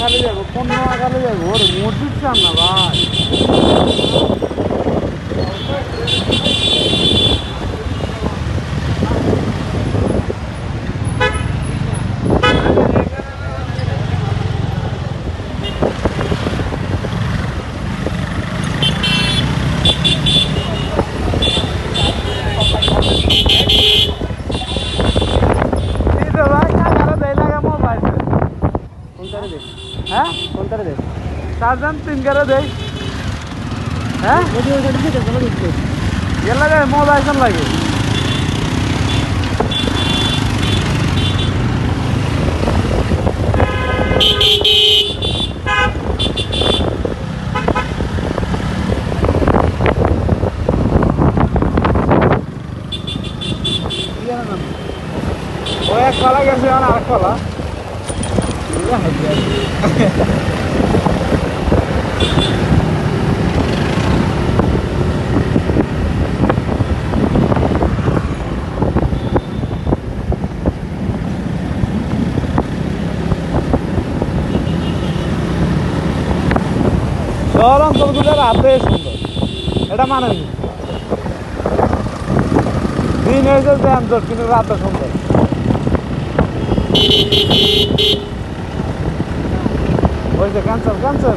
খালি যাব পনেরো খালি যাব। মসজিদ চান না ভাই এই তো ভাই টাকাটা দেয় লাগে মোবাইল কোনটারে দে হ্যাঁ? কোনটারে দে? চারজন তিন করে দেয় হ্যাঁ? এর লাগে মোবাইল কেন লাগে। এক কলা গেছে, আর আরেক কলা শহর অঞ্চলগুলোর রাতে সুন্দর এটা মানে। দিন হয়েছে যানজট কিন্তু রাতে সুন্দর হয়েছে ক্যান্সেল ক্যান্সেল